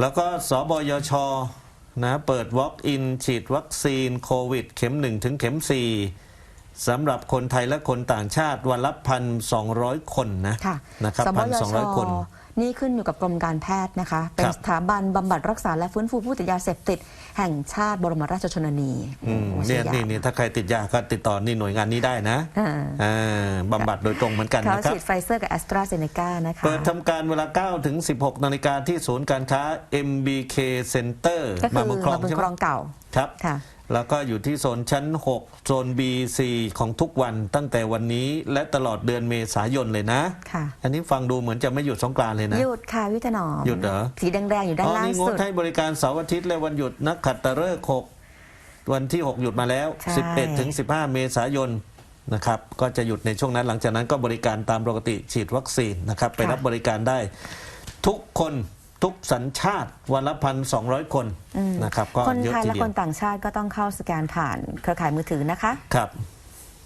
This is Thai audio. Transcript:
แล้วก็สบยชนะเปิด Walk-in ฉีดวัคซีนโควิด เข็ม 1 ถึงเข็ม 4สำหรับคนไทยและคนต่างชาติวันละพันสองคนนะค่ะนะครับสบพันยสองชร้อยคน นี่ขึ้นอยู่กับกรมการแพทย์นะคะ เป็นครับสถาบันบำบัดรักษาและฟื้นฟูผู้ติดยาเสพติด แห่งชาติบรมราชชนนีอืมโอ้โหเนี่ยชื่อยาวนี่นี่ถ้าใครติดยาก็ติดต่อนี่หน่วยงานนี้ได้นะอ่าอ่าบำบัดโดยตรงเหมือนกันเขานะครับ ฉีดไฟเซอร์กับแอสตราเซเนกานะคะ เปิดทำการเวลา 9 ถึง 16 นาฬิกาที่ศูนย์การค้า MBK Center ก็คือมาบุญคลองมาบุญใช่ไหคมลองเก่า ครับ ค่ะแล้วก็อยู่ที่โซนชั้น 6 โซน B4 ของทุกวันตั้งแต่วันนี้และตลอดเดือนเมษายนเลยนะ ค่ะ อันนี้ฟังดูเหมือนจะไม่หยุดสงกรานต์เลยนะ หยุดค่ะวิทนอมหยุดเหรอ สีแดงๆอยู่ด้านอ๋อล่างนี่งสุดดให้บริการเสาร์อาทิตย์และวันหยุดนักขัตฤกษ์6วันที่ 6 หยุดมาแล้ว ใช่ 11ถึง15 เมษายนนะครับก็จะหยุดในช่วงนั้นหลังจากนั้นก็บริการตามปกติฉีดวัคซีนนะครับไปรับบริการได้ ทุกคน ทุกสัญชาติวันละพันสองคนอืมนะครับก็คนเยอะไทยทีและเดียควนต่างชาติก็ต้องเข้าสแกนผ่านเครือข่ายมือถือนะคะ ครับ